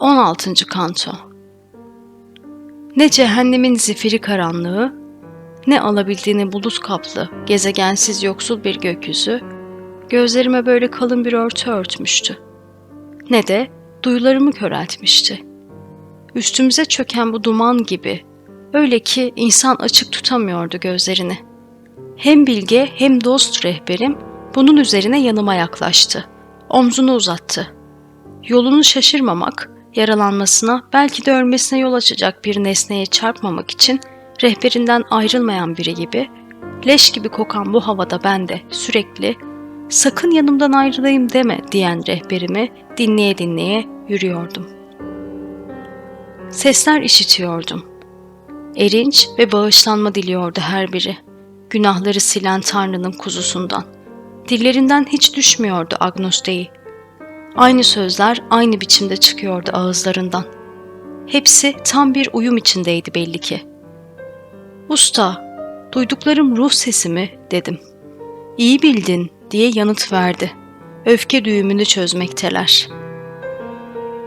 16. Kanto Ne cehennemin zifiri karanlığı, ne alabildiğini bulut kaplı, gezegensiz yoksul bir gökyüzü, gözlerime böyle kalın bir örtü örtmüştü. Ne de duyularımı köreltmişti. Üstümüze çöken bu duman gibi, öyle ki insan açık tutamıyordu gözlerini. Hem bilge hem dost rehberim bunun üzerine yanıma yaklaştı. Omzunu uzattı. Yolunu şaşırmamak, yaralanmasına, belki de ölmesine yol açacak bir nesneye çarpmamak için rehberinden ayrılmayan biri gibi, leş gibi kokan bu havada ben de sürekli sakın yanımdan ayrılayım deme diyen rehberimi dinleye dinleye yürüyordum. Sesler işitiyordum. Erinç ve bağışlanma diliyordu her biri. Günahları silen Tanrı'nın kuzusundan. Dillerinden hiç düşmüyordu Agnos Dei. Aynı sözler aynı biçimde çıkıyordu ağızlarından. Hepsi tam bir uyum içindeydi belli ki. Usta, duyduklarım ruh sesi mi dedim. İyi bildin diye yanıt verdi. Öfke düğümünü çözmekteler.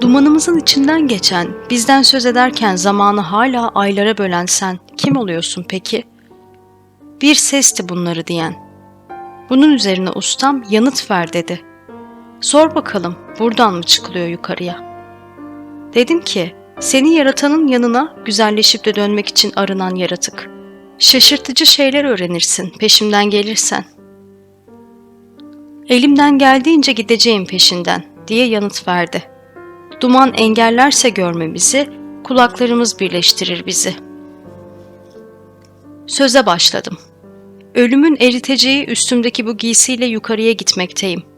Dumanımızın içinden geçen, bizden söz ederken zamanı hala aylara bölen sen kim oluyorsun peki? Bir sesti bunları diyen. Bunun üzerine ustam yanıt ver dedi. Sor bakalım buradan mı çıkılıyor yukarıya? Dedim ki seni yaratanın yanına güzelleşip de dönmek için arınan yaratık. Şaşırtıcı şeyler öğrenirsin peşimden gelirsen. Elimden geldiğince gideceğim peşinden diye yanıt verdi. Duman engellerse görmemizi, kulaklarımız birleştirir bizi. Söze başladım. Ölümün eriteceği üstümdeki bu giysiyle yukarıya gitmekteyim.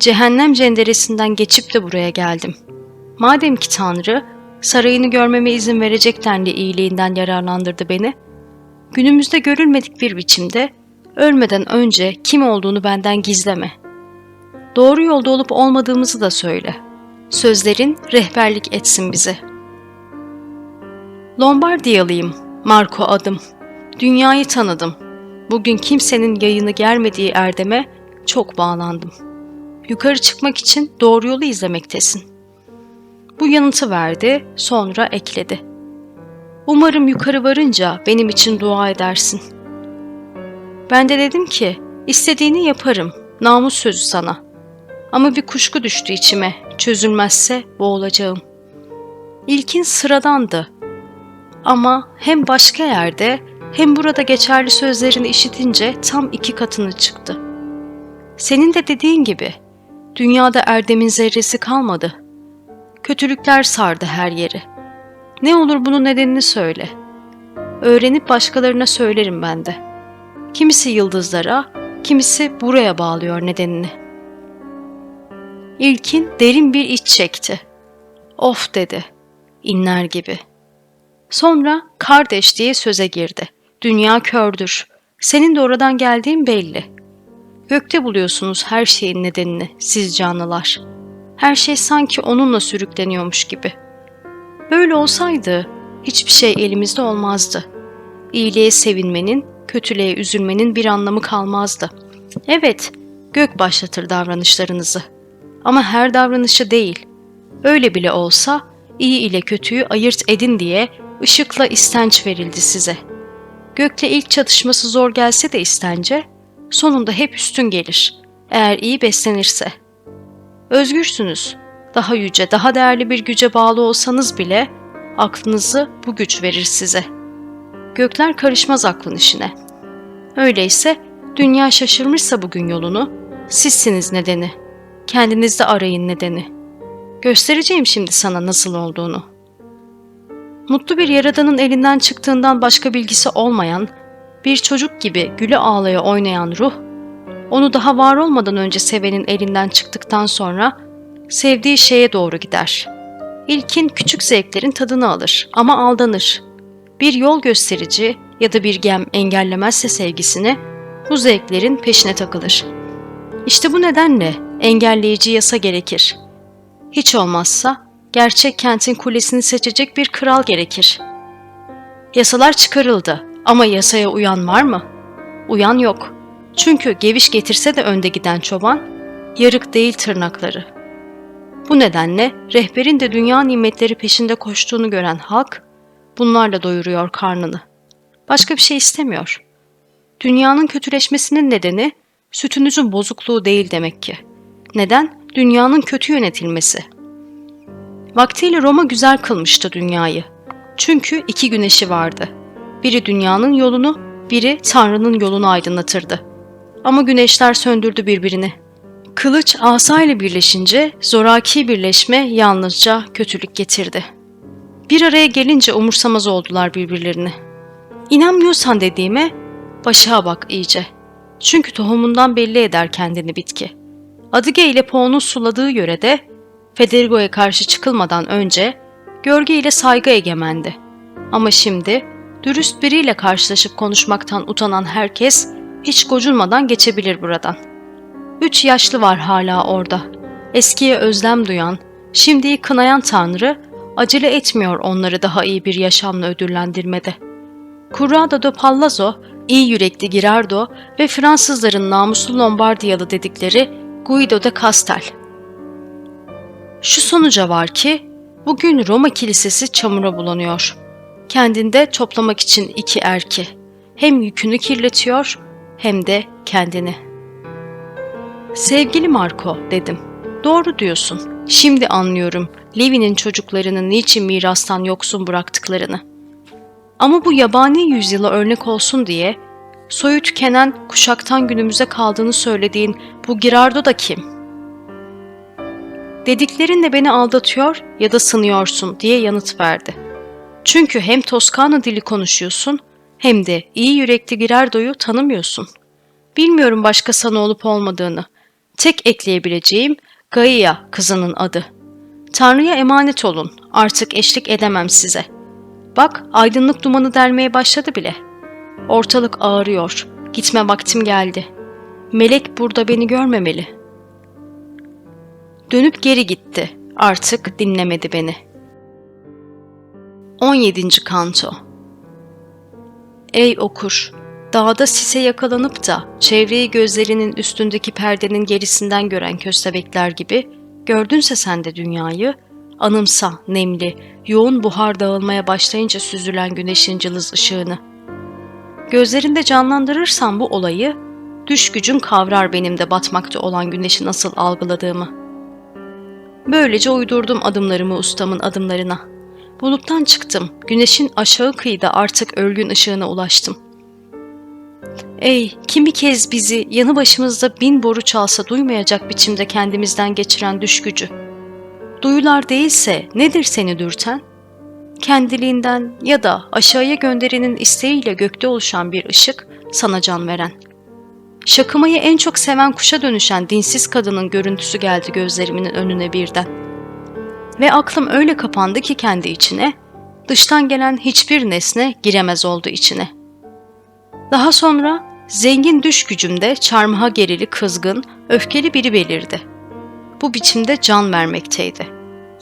Cehennem cenderesinden geçip de buraya geldim. Madem ki Tanrı, sarayını görmeme izin verecek denli iyiliğinden yararlandırdı beni, günümüzde görülmedik bir biçimde ölmeden önce kim olduğunu benden gizleme. Doğru yolda olup olmadığımızı da söyle. Sözlerin rehberlik etsin bize. Lombardiyalıyım, Marco adım. Dünyayı tanıdım. Bugün kimsenin yayını germediği erdeme çok bağlandım. Yukarı çıkmak için doğru yolu izlemektesin. Bu yanıtı verdi, sonra ekledi. Umarım yukarı varınca benim için dua edersin. Ben de dedim ki, istediğini yaparım, namus sözü sana. Ama bir kuşku düştü içime, çözülmezse boğulacağım. İlkin sıradandı. Ama hem başka yerde hem burada geçerli sözlerini işitince tam iki katını çıktı. Senin de dediğin gibi dünyada erdemin zerresi kalmadı. Kötülükler sardı her yeri. Ne olur bunun nedenini söyle. Öğrenip başkalarına söylerim ben de. Kimisi yıldızlara, kimisi buraya bağlıyor nedenini. İlkin derin bir iç çekti. Of dedi, inler gibi. Sonra kardeş diye söze girdi. Dünya kördür. Senin de oradan geldiğin belli. Gökte buluyorsunuz her şeyin nedenini siz canlılar. Her şey sanki onunla sürükleniyormuş gibi. Böyle olsaydı hiçbir şey elimizde olmazdı. İyiliğe sevinmenin, kötülüğe üzülmenin bir anlamı kalmazdı. Evet, gök başlatır davranışlarınızı. Ama her davranışı değil. Öyle bile olsa iyi ile kötüyü ayırt edin diye ışıkla istenç verildi size. Gökte ilk çatışması zor gelse de istence, sonunda hep üstün gelir. Eğer iyi beslenirse. Özgürsünüz. Daha yüce, daha değerli bir güce bağlı olsanız bile aklınızı bu güç verir size. Gökler karışmaz aklın işine. Öyleyse dünya şaşırmışsa bugün yolunu, sizsiniz nedeni. Kendinizde arayın nedeni. Göstereceğim şimdi sana nasıl olduğunu. Mutlu bir yaradanın elinden çıktığından başka bilgisi olmayan, bir çocuk gibi gülü ağlaya oynayan ruh, onu daha var olmadan önce sevenin elinden çıktıktan sonra sevdiği şeye doğru gider. İlkin küçük zevklerin tadını alır ama aldanır. Bir yol gösterici ya da bir gem engellemezse sevgisini, bu zevklerin peşine takılır. İşte bu nedenle engelleyici yasa gerekir. Hiç olmazsa gerçek kentin kulesini seçecek bir kral gerekir. Yasalar çıkarıldı ama yasaya uyan var mı? Uyan yok. Çünkü geviş getirse de önde giden çoban, yarık değil tırnakları. Bu nedenle rehberin de dünya nimetleri peşinde koştuğunu gören halk bunlarla doyuruyor karnını. Başka bir şey istemiyor. Dünyanın kötüleşmesinin nedeni sütünüzün bozukluğu değil demek ki. Neden? Dünyanın kötü yönetilmesi. Vaktiyle Roma güzel kılmıştı dünyayı. Çünkü iki güneşi vardı. Biri dünyanın yolunu, biri Tanrı'nın yolunu aydınlatırdı. Ama güneşler söndürdü birbirini. Kılıç asa ile birleşince zoraki birleşme yalnızca kötülük getirdi. Bir araya gelince umursamaz oldular birbirlerini. İnanmıyorsan dediğime başa bak iyice. Çünkü tohumundan belli eder kendini bitki. Adige ile Po'nun suladığı yörede Federico'ya karşı çıkılmadan önce gölge ile saygı egemendi. Ama şimdi dürüst biriyle karşılaşıp konuşmaktan utanan herkes hiç gocunmadan geçebilir buradan. Üç yaşlı var hala orada. Eskiye özlem duyan, şimdiyi kınayan Tanrı acele etmiyor onları daha iyi bir yaşamla ödüllendirmede. Currado de Palazzo, iyi yürekli Girardo ve Fransızların namuslu Lombardiyalı dedikleri Guido de Castel. Şu sonuca var ki, bugün Roma Kilisesi çamura bulanıyor. Kendinde toplamak için iki erki. Hem yükünü kirletiyor hem de kendini. Sevgili Marco dedim. Doğru diyorsun. Şimdi anlıyorum Levi'nin çocuklarının niçin mirastan yoksun bıraktıklarını. Ama bu yabani yüzyıla örnek olsun diye soyu tükenen kuşaktan günümüze kaldığını söylediğin bu Girardo da kim? Dediklerinle beni aldatıyor ya da sınıyorsun diye yanıt verdi. Çünkü hem Toskana dili konuşuyorsun hem de iyi yürekli Girardo'yu tanımıyorsun. Bilmiyorum başka sana olup olmadığını. Tek ekleyebileceğim Gaia kızının adı. Tanrı'ya emanet olun. Artık eşlik edemem size. Bak aydınlık dumanı delmeye başladı bile. Ortalık ağrıyor. Gitme vaktim geldi. Melek burada beni görmemeli. Dönüp geri gitti. Artık dinlemedi beni. 17. Kanto Ey okur! Dağda sise yakalanıp da çevreyi gözlerinin üstündeki perdenin gerisinden gören köstebekler gibi gördünse sen de dünyayı, anımsa nemli, yoğun buhar dağılmaya başlayınca süzülen güneşin cılız ışığını. Gözlerinde canlandırırsan bu olayı, düş gücün kavrar benim de batmakta olan güneşi nasıl algıladığımı. Böylece uydurdum adımlarımı ustamın adımlarına. Buluttan çıktım, güneşin aşağı kıyıda artık ölgün ışığına ulaştım.'' Ey kimi kez bizi yanı başımızda bin boru çalsa duymayacak biçimde kendimizden geçiren düş gücü. Duyular değilse nedir seni dürten? Kendiliğinden ya da aşağıya gönderinin isteğiyle gökte oluşan bir ışık sana can veren. Şakımayı en çok seven kuşa dönüşen dinsiz kadının görüntüsü geldi gözlerimin önüne birden. Ve aklım öyle kapandı ki kendi içine, dıştan gelen hiçbir nesne giremez oldu içine. Daha sonra Zengin düş gücümde çarmıha gerili kızgın, öfkeli biri belirdi. Bu biçimde can vermekteydi.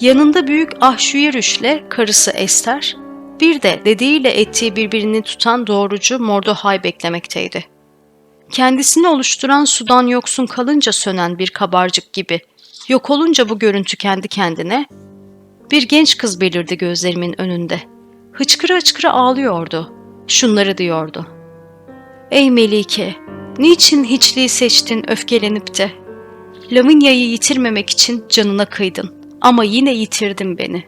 Yanında büyük Ahşüyerüş'le karısı Ester, bir de dediğiyle ettiği birbirini tutan doğrucu Mordohay beklemekteydi. Kendisini oluşturan sudan yoksun kalınca sönen bir kabarcık gibi, yok olunca bu görüntü kendi kendine, bir genç kız belirdi gözlerimin önünde. Hıçkıra hıçkıra ağlıyordu. Şunları diyordu. Ey Melike, niçin hiçliği seçtin öfkelenip de? Lavinia'yı yitirmemek için canına kıydın ama yine yitirdin beni.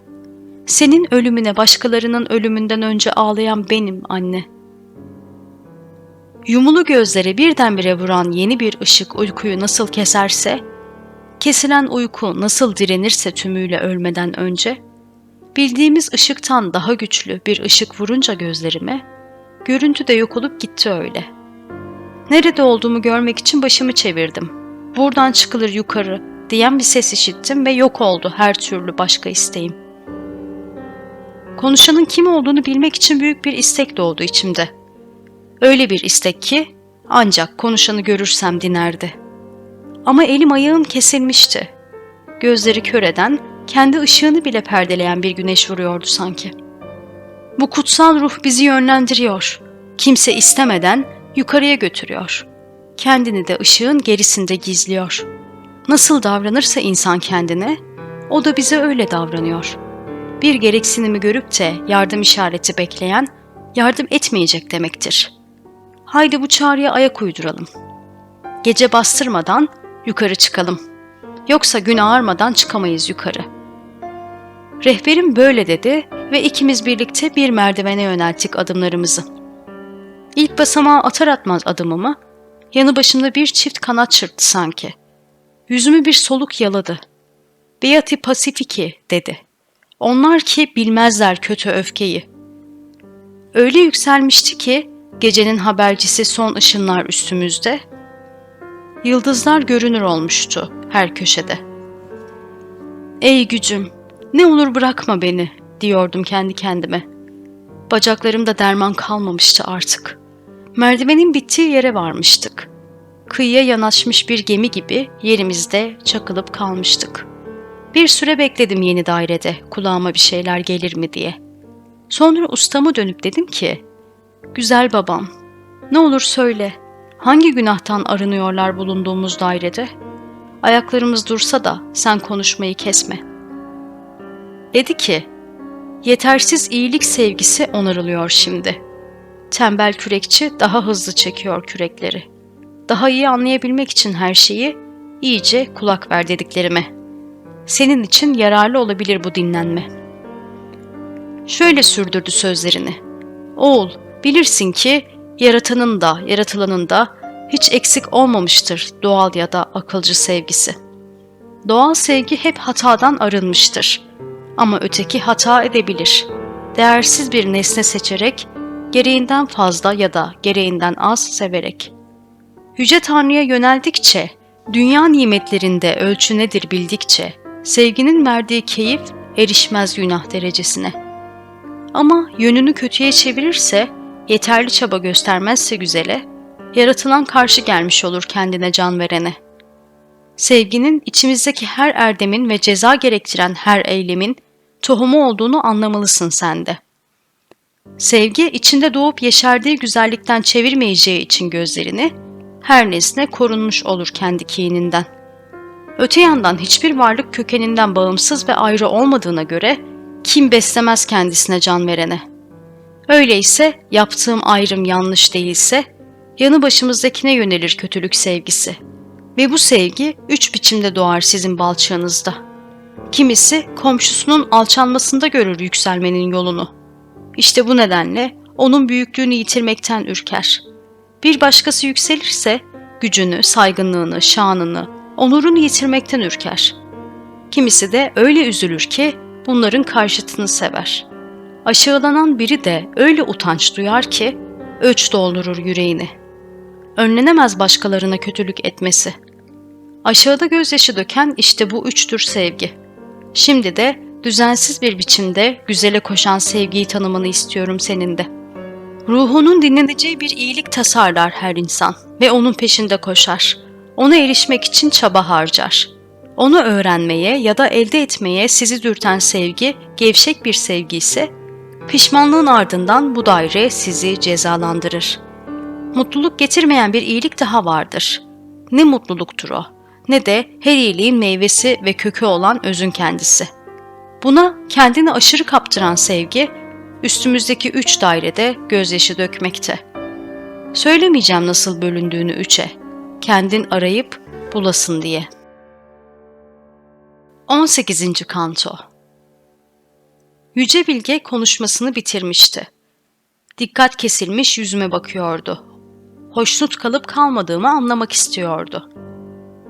Senin ölümüne başkalarının ölümünden önce ağlayan benim anne. Yumulu gözlere birdenbire vuran yeni bir ışık uykuyu nasıl keserse, kesilen uyku nasıl direnirse tümüyle ölmeden önce, bildiğimiz ışıktan daha güçlü bir ışık vurunca gözlerime, Görüntü de yok olup gitti öyle. Nerede olduğumu görmek için başımı çevirdim. Buradan çıkılır yukarı diyen bir ses işittim ve yok oldu her türlü başka isteğim. Konuşanın kim olduğunu bilmek için büyük bir istek doğdu içimde. Öyle bir istek ki ancak konuşanı görürsem dinerdi. Ama elim ayağım kesilmişti. Gözleri kör eden, kendi ışığını bile perdeleyen bir güneş vuruyordu sanki.'' Bu kutsal ruh bizi yönlendiriyor. Kimse istemeden yukarıya götürüyor. Kendini de ışığın gerisinde gizliyor. Nasıl davranırsa insan kendine, O da bize öyle davranıyor. Bir gereksinimi görüp de yardım işareti bekleyen, yardım etmeyecek demektir. Haydi bu çağrıya ayak uyduralım. Gece bastırmadan yukarı çıkalım. Yoksa gün ağarmadan çıkamayız yukarı. Rehberim böyle dedi ve ikimiz birlikte bir merdivene yönelttik adımlarımızı. İlk basamağa atar atmaz adımımı, yanı başımda bir çift kanat çırptı sanki. Yüzümü bir soluk yaladı. Beati Pacifici dedi. Onlar ki bilmezler kötü öfkeyi. Öyle yükselmişti ki gecenin habercisi son ışınlar üstümüzde. Yıldızlar görünür olmuştu her köşede. Ey gücüm, ne olur bırakma beni diyordum kendi kendime. Bacaklarımda derman kalmamıştı artık. Merdivenin bittiği yere varmıştık. Kıyıya yanaşmış bir gemi gibi yerimizde çakılıp kalmıştık. Bir süre bekledim yeni dairede kulağıma bir şeyler gelir mi diye. Sonra ustamı dönüp dedim ki, Güzel babam, ne olur söyle, hangi günahtan arınıyorlar bulunduğumuz dairede? Ayaklarımız dursa da sen konuşmayı kesme. Dedi ki, yetersiz iyilik sevgisi onarılıyor şimdi. Tembel kürekçi daha hızlı çekiyor kürekleri. Daha iyi anlayabilmek için her şeyi iyice kulak ver dediklerime. Senin için yararlı olabilir bu dinlenme. Şöyle sürdürdü sözlerini. Oğul, bilirsin ki yaratanın da yaratılanın da hiç eksik olmamıştır doğal ya da akılcı sevgisi. Doğal sevgi hep hatadan arınmıştır. Ama öteki hata edebilir. Değersiz bir nesne seçerek, gereğinden fazla ya da gereğinden az severek. Yüce Tanrı'ya yöneldikçe, dünya nimetlerinde ölçü nedir bildikçe, sevginin verdiği keyif erişmez günah derecesine. Ama yönünü kötüye çevirirse, yeterli çaba göstermezse güzele, yaratılan karşı gelmiş olur kendine can verene. Sevginin içimizdeki her erdemin ve ceza gerektiren her eylemin tohumu olduğunu anlamalısın sen de. Sevgi içinde doğup yeşerdiği güzellikten çevirmeyeceği için gözlerini, her nesne korunmuş olur kendi kininden. Öte yandan hiçbir varlık kökeninden bağımsız ve ayrı olmadığına göre kim beslemez kendisine can verene. Öyleyse yaptığım ayrım yanlış değilse yanı başımızdakine yönelir kötülük sevgisi. Ve bu sevgi üç biçimde doğar sizin balçığınızda. Kimisi komşusunun alçalmasında görür yükselmenin yolunu. İşte bu nedenle onun büyüklüğünü yitirmekten ürker. Bir başkası yükselirse gücünü, saygınlığını, şanını, onurunu yitirmekten ürker. Kimisi de öyle üzülür ki bunların karşıtını sever. Aşağılanan biri de öyle utanç duyar ki öç doldurur yüreğini.'' önlenemez başkalarına kötülük etmesi. Aşağıda gözyaşı döken işte bu üç tür sevgi. Şimdi de düzensiz bir biçimde güzele koşan sevgiyi tanımanı istiyorum senin de. Ruhunun dinleneceği bir iyilik tasarlar her insan ve onun peşinde koşar. Ona erişmek için çaba harcar. Onu öğrenmeye ya da elde etmeye sizi dürten sevgi gevşek bir sevgi ise pişmanlığın ardından bu daire sizi cezalandırır.'' mutluluk getirmeyen bir iyilik daha vardır. Ne mutluluktur o, ne de her iyiliğin meyvesi ve kökü olan özün kendisi. Buna kendini aşırı kaptıran sevgi, üstümüzdeki üç dairede gözyaşı dökmekte. Söylemeyeceğim nasıl bölündüğünü üçe, kendin arayıp bulasın diye. 18. Kanto Yüce Bilge konuşmasını bitirmişti. Dikkat kesilmiş yüzüme bakıyordu hoşnut kalıp kalmadığımı anlamak istiyordu.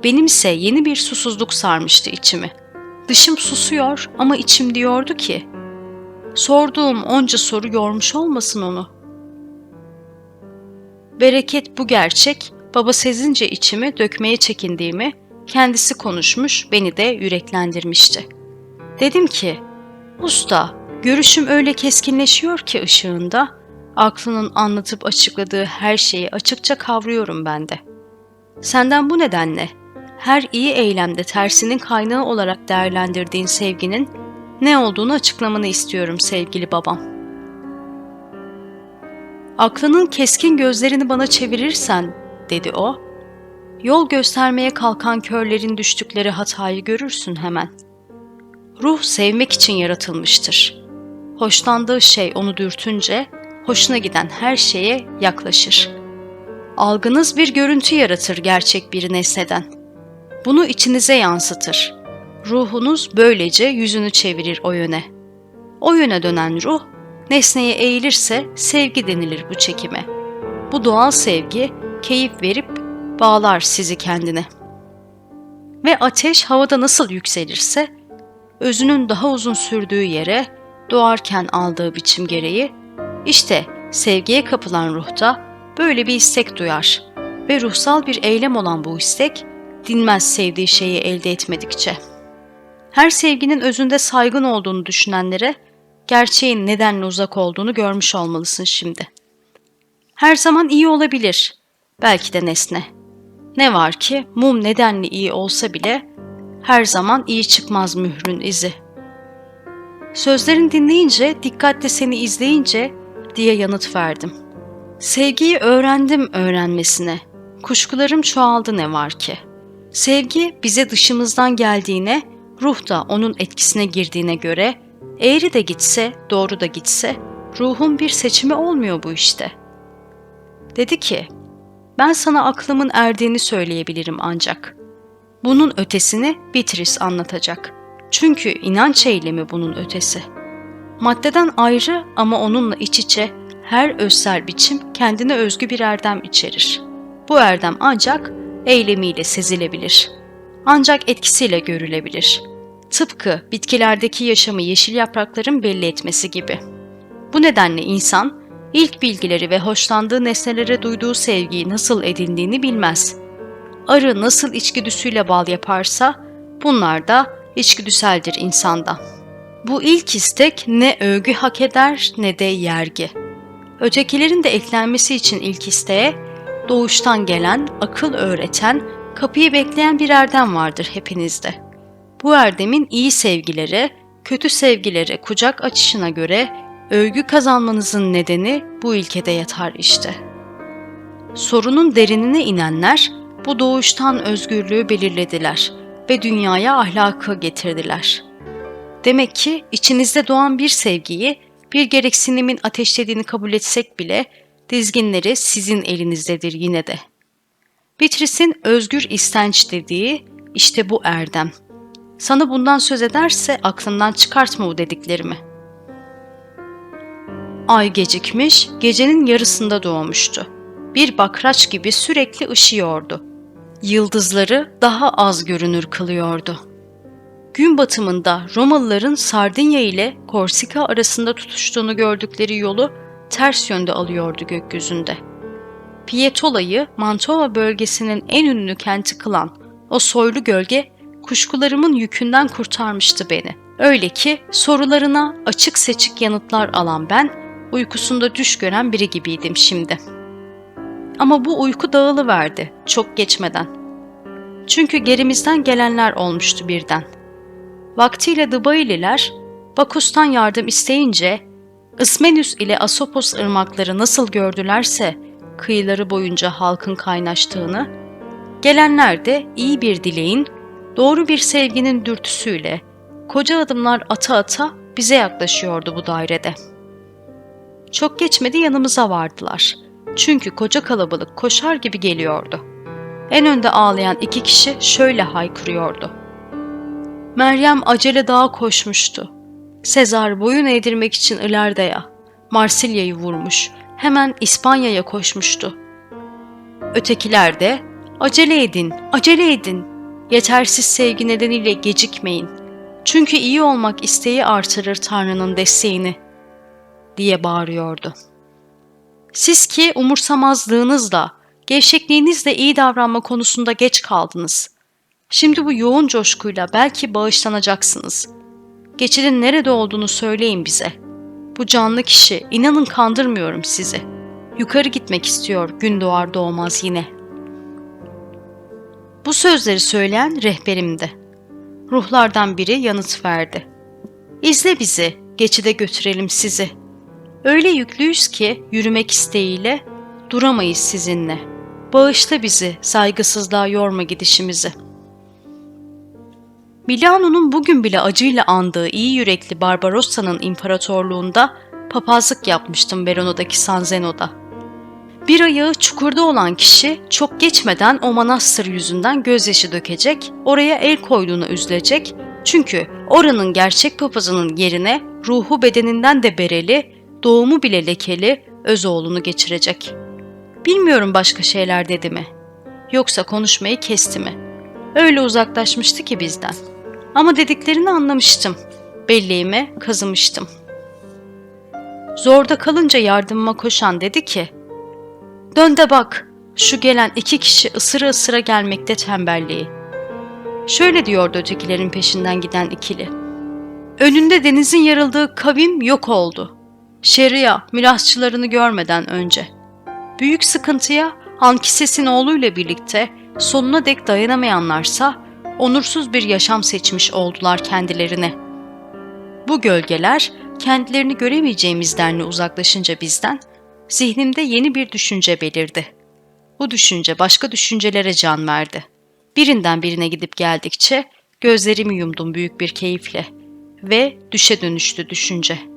Benimse yeni bir susuzluk sarmıştı içimi. Dışım susuyor ama içim diyordu ki, sorduğum onca soru yormuş olmasın onu. Bereket bu gerçek, baba sezince içimi dökmeye çekindiğimi, kendisi konuşmuş, beni de yüreklendirmişti. Dedim ki, usta, görüşüm öyle keskinleşiyor ki ışığında, Aklının anlatıp açıkladığı her şeyi açıkça kavruyorum ben de. Senden bu nedenle her iyi eylemde tersinin kaynağı olarak değerlendirdiğin sevginin ne olduğunu açıklamanı istiyorum sevgili babam. Aklının keskin gözlerini bana çevirirsen, dedi o, yol göstermeye kalkan körlerin düştükleri hatayı görürsün hemen. Ruh sevmek için yaratılmıştır. Hoşlandığı şey onu dürtünce, hoşuna giden her şeye yaklaşır. Algınız bir görüntü yaratır gerçek bir nesneden. Bunu içinize yansıtır. Ruhunuz böylece yüzünü çevirir o yöne. O yöne dönen ruh, nesneye eğilirse sevgi denilir bu çekime. Bu doğal sevgi keyif verip bağlar sizi kendine. Ve ateş havada nasıl yükselirse, özünün daha uzun sürdüğü yere doğarken aldığı biçim gereği, işte sevgiye kapılan ruhta böyle bir istek duyar ve ruhsal bir eylem olan bu istek, dinmez sevdiği şeyi elde etmedikçe. Her sevginin özünde saygın olduğunu düşünenlere, gerçeğin nedenle uzak olduğunu görmüş olmalısın şimdi. Her zaman iyi olabilir, belki de nesne. Ne var ki mum nedenli iyi olsa bile her zaman iyi çıkmaz mührün izi. Sözlerini dinleyince, dikkatle seni izleyince diye yanıt verdim. Sevgiyi öğrendim öğrenmesine. Kuşkularım çoğaldı ne var ki. Sevgi bize dışımızdan geldiğine, ruh da onun etkisine girdiğine göre eğri de gitse, doğru da gitse ruhun bir seçimi olmuyor bu işte. Dedi ki, ben sana aklımın erdiğini söyleyebilirim ancak. Bunun ötesini Beatrice anlatacak. Çünkü inanç eylemi bunun ötesi. Maddeden ayrı ama onunla iç içe her özsel biçim kendine özgü bir erdem içerir. Bu erdem ancak eylemiyle sezilebilir. Ancak etkisiyle görülebilir. Tıpkı bitkilerdeki yaşamı yeşil yaprakların belli etmesi gibi. Bu nedenle insan ilk bilgileri ve hoşlandığı nesnelere duyduğu sevgiyi nasıl edindiğini bilmez. Arı nasıl içgüdüsüyle bal yaparsa bunlar da içgüdüseldir insanda. Bu ilk istek ne övgü hak eder ne de yergi. Ötekilerin de eklenmesi için ilk isteğe doğuştan gelen, akıl öğreten, kapıyı bekleyen bir erdem vardır hepinizde. Bu erdemin iyi sevgilere, kötü sevgilere kucak açışına göre övgü kazanmanızın nedeni bu ilkede yatar işte. Sorunun derinine inenler bu doğuştan özgürlüğü belirlediler ve dünyaya ahlakı getirdiler. Demek ki içinizde doğan bir sevgiyi bir gereksinimin ateşlediğini kabul etsek bile dizginleri sizin elinizdedir yine de. Beatrice'in özgür istenç dediği işte bu erdem. Sana bundan söz ederse aklından çıkartma bu dediklerimi. Ay gecikmiş, gecenin yarısında doğmuştu. Bir bakraç gibi sürekli ışıyordu. Yıldızları daha az görünür kılıyordu.'' gün batımında Romalıların Sardinya ile Korsika arasında tutuştuğunu gördükleri yolu ters yönde alıyordu gökyüzünde. Pietola'yı Mantova bölgesinin en ünlü kenti kılan o soylu gölge kuşkularımın yükünden kurtarmıştı beni. Öyle ki sorularına açık seçik yanıtlar alan ben uykusunda düş gören biri gibiydim şimdi. Ama bu uyku dağılıverdi çok geçmeden. Çünkü gerimizden gelenler olmuştu birden.'' Vaktiyle Dıbayliler Bakus'tan yardım isteyince Ismenius ile Asopos ırmakları nasıl gördülerse kıyıları boyunca halkın kaynaştığını, gelenler de iyi bir dileğin, doğru bir sevginin dürtüsüyle koca adımlar ata ata bize yaklaşıyordu bu dairede. Çok geçmedi yanımıza vardılar. Çünkü koca kalabalık koşar gibi geliyordu. En önde ağlayan iki kişi şöyle haykırıyordu. Meryem acele dağa koşmuştu. Sezar boyun eğdirmek için Ilarda'ya, Marsilya'yı vurmuş, hemen İspanya'ya koşmuştu. Ötekiler de acele edin, acele edin, yetersiz sevgi nedeniyle gecikmeyin. Çünkü iyi olmak isteği artırır Tanrı'nın desteğini, diye bağırıyordu. Siz ki umursamazlığınızla, gevşekliğinizle iyi davranma konusunda geç kaldınız. Şimdi bu yoğun coşkuyla belki bağışlanacaksınız. Geçidin nerede olduğunu söyleyin bize. Bu canlı kişi, inanın kandırmıyorum sizi. Yukarı gitmek istiyor gün doğar doğmaz yine. Bu sözleri söyleyen rehberimdi. Ruhlardan biri yanıt verdi. İzle bizi, geçide götürelim sizi. Öyle yüklüyüz ki yürümek isteğiyle duramayız sizinle. Bağışla bizi, saygısızlığa yorma gidişimizi.'' Milano'nun bugün bile acıyla andığı iyi yürekli Barbarossa'nın imparatorluğunda papazlık yapmıştım Verona'daki San Zeno'da. Bir ayağı çukurda olan kişi çok geçmeden o manastır yüzünden gözyaşı dökecek, oraya el koyduğuna üzülecek çünkü oranın gerçek papazının yerine ruhu bedeninden de bereli, doğumu bile lekeli Özoğlu'nu geçirecek. Bilmiyorum başka şeyler dedi mi? Yoksa konuşmayı kesti mi? Öyle uzaklaşmıştı ki bizden. Ama dediklerini anlamıştım. Belleğime kazımıştım. Zorda kalınca yardımıma koşan dedi ki, Dön de bak, şu gelen iki kişi ısıra ısıra gelmekte tembelliği. Şöyle diyordu ötekilerin peşinden giden ikili. Önünde denizin yarıldığı kavim yok oldu. Şeria, mirasçılarını görmeden önce. Büyük sıkıntıya Ankises'in oğluyla birlikte sonuna dek dayanamayanlarsa onursuz bir yaşam seçmiş oldular kendilerine. Bu gölgeler kendilerini göremeyeceğimiz denli uzaklaşınca bizden zihnimde yeni bir düşünce belirdi. Bu düşünce başka düşüncelere can verdi. Birinden birine gidip geldikçe gözlerimi yumdum büyük bir keyifle ve düşe dönüştü düşünce.''